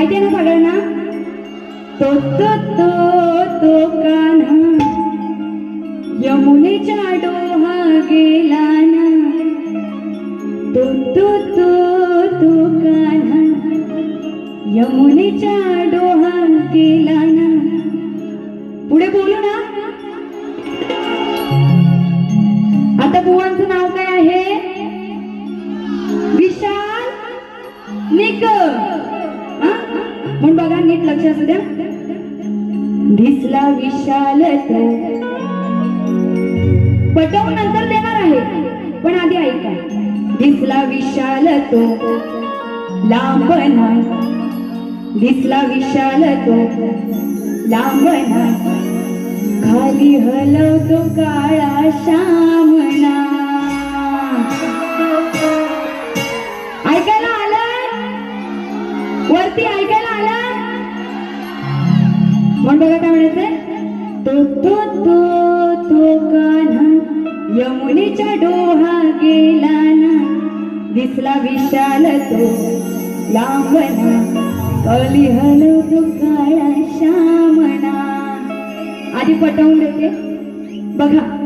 माहिती आहे ना सगळ्यांना? तो तो तो तो काना यमुनेच्या डोहा गेला ना तो तो तो तो काना यमुनेच्या डोहा गेला ना पुढे बोलू ना. आता बुवांचं नाव काय आहे? विशाल निक म्हणून बघा नीट लक्ष असू द्या. दिसला विशाल पटवून नंतर देणार आहे पण आधी ऐका. दिसला विशाल तो. लांब नाही दिसला विशाल तो. लांब नाही खाली हलवतो काळा शाम. वरती ऐकायला आला? म्हणून बघा काय म्हणायचंय? तो तो तो तो कान्हा. यमुनेच्या डोहा गेला ना. दिसला विशाल तो लांबना. कली हलवतो काळा श्यामना. आधी पटवून देते. बघा.